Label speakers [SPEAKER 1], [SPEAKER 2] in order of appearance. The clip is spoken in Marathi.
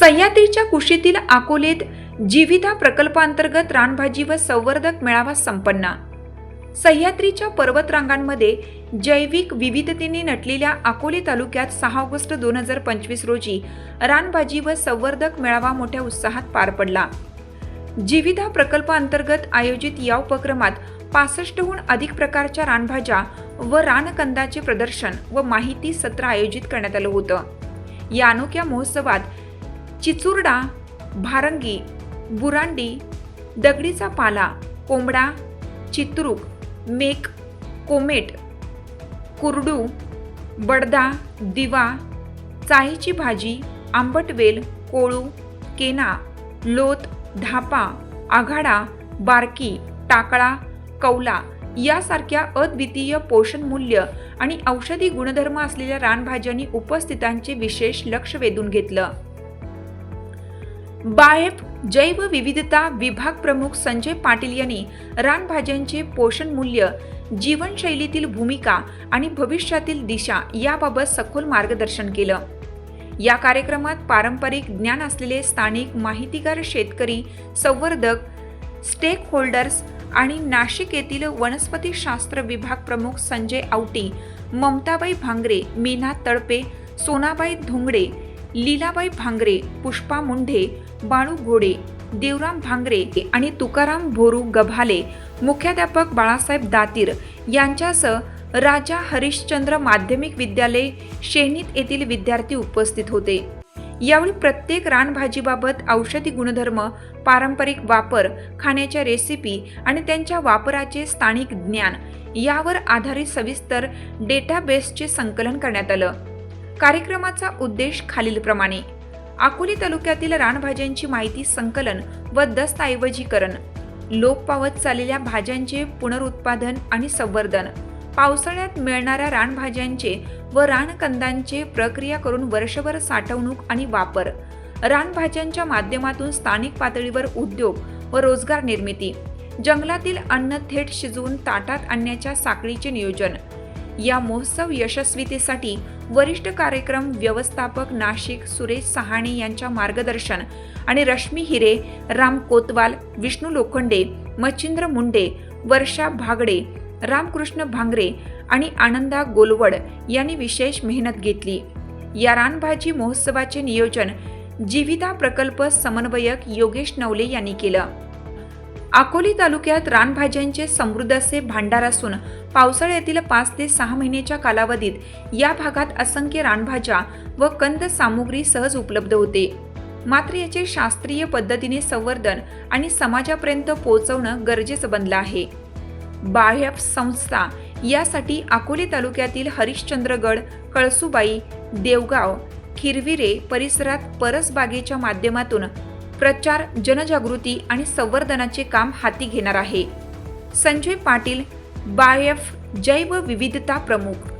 [SPEAKER 1] सह्याद्रीच्या कुशीतील अकोलेत जीविता प्रकल्पांतर्गत रानभाजी व संवर्धक मेळावा संपन्न. सह्याद्रीच्या पर्वतरांगांमध्ये जैविक विविधतेने नटलेल्या अकोले तालुक्यात सहा ऑगस्ट दोन हजार पंचवीस रोजी रानभाजी व संवर्धक मेळावा मोठ्या उत्साहात पार पडला. जीविदा प्रकल्पांतर्गत आयोजित या उपक्रमात पासष्टहून अधिक प्रकारच्या रानभाज्या व रानकंदाचे प्रदर्शन व माहिती सत्र आयोजित करण्यात आलं होतं. या अनोख्या महोत्सवात चिचुरडा भारंगी बुरांडी दगडीचा पाला कोंबडा चित्रुक मेक कोमेट कुरडू बडदा दिवा चाहीची भाजी आंबटवेल कोळू केना लोत धापा आघाडा बारकी टाकळा कौला यासारख्या अद्वितीय पोषण मूल्य आणि औषधी गुणधर्म असलेल्या रानभाज्यांनी उपस्थितांचे विशेष लक्ष वेधून घेतलं. बाएफ जैव विविधता विभाग प्रमुख संजय पाटील यांनी रानभाज्यांचे पोषण मूल्य जीवनशैलीतील भूमिका आणि भविष्यातील दिशा याबाबत सखोल मार्गदर्शन केलं. या कार्यक्रमात पारंपरिक ज्ञान असलेले स्थानिक माहितीगार शेतकरी संवर्धक स्टेक होल्डर्स आणि नाशिक येथील वनस्पतीशास्त्र विभाग प्रमुख संजय आवटी ममताबाई भांगरे मीना तळपे सोनाबाई धोंगडे लीलाबाई भांगरे पुष्पा मुंढे बाळू घोडे देवराम भांगरे आणि तुकाराम भोरू गभाले मुख्याध्यापक बाळासाहेब दातीर यांच्यासह राजा हरिश्चंद्र माध्यमिक विद्यालय शेनीत येथील विद्यार्थी उपस्थित होते. यावेळी प्रत्येक रानभाजीबाबत औषधी गुणधर्म पारंपरिक वापर खाण्याच्या रेसिपी आणि त्यांच्या वापराचे स्थानिक ज्ञान यावर आधारित सविस्तर डेटाबेसचे संकलन करण्यात आलं. कार्यक्रमाचा उद्देश खालीलप्रमाणे. अकोले तालुक्यातील रानभाज्यांची माहिती संकलन व दस्तऐवजीकरण. लोप पावत चाललेल्या भाज्यांचे पुनरुत्पादन आणि संवर्धन. पावसाळ्यात मिळणाऱ्या रानभाज्यांचे व रानकंदांचे प्रक्रिया करून वर्षभर साठवणूक आणि वापर. रानभाज्यांच्या माध्यमातून स्थानिक पातळीवर उद्योग व रोजगार निर्मिती. जंगलातील अन्न थेट शिजवून ताटात आणण्याच्या साखळीचे नियोजन. या महोत्सव यशस्वीतेसाठी वरिष्ठ कार्यक्रम व्यवस्थापक नाशिक सुरेश सहाणे यांच्या मार्गदर्शन आणि रश्मी हिरे राम कोतवाल विष्णू लोखंडे मच्छिंद्र मुंडे वर्षा भागडे रामकृष्ण भांगरे आणि आनंदा गोलवड यांनी विशेष मेहनत घेतली. या रानभाजी महोत्सवाचे नियोजन जीविता प्रकल्प समन्वयक योगेश नवले यांनी केलं. अकोली तालुक्यात रानभाज्यांचे समृद्ध असे भांडार असून पावसाळ्यातील पाच ते सहा महिन्याच्या कालावधीत या भागात असंख्य रानभाज्या व कंद सामुग्री सहज उपलब्ध होते. मात्र याचे शास्त्रीय पद्धतीने संवर्धन आणि समाजापर्यंत पोहोचवणं गरजेचं बनलं आहे. बाह्यफ संस्था यासाठी अकोले तालुक्यातील हरिश्चंद्रगड कळसुबाई देवगाव खिरविरे परिसरात परसबागेच्या माध्यमातून प्रचार जनजागृती आणि संवर्धनाचे काम हाती घेणार आहे. संजय पाटील बायफ जैव विविधता प्रमुख.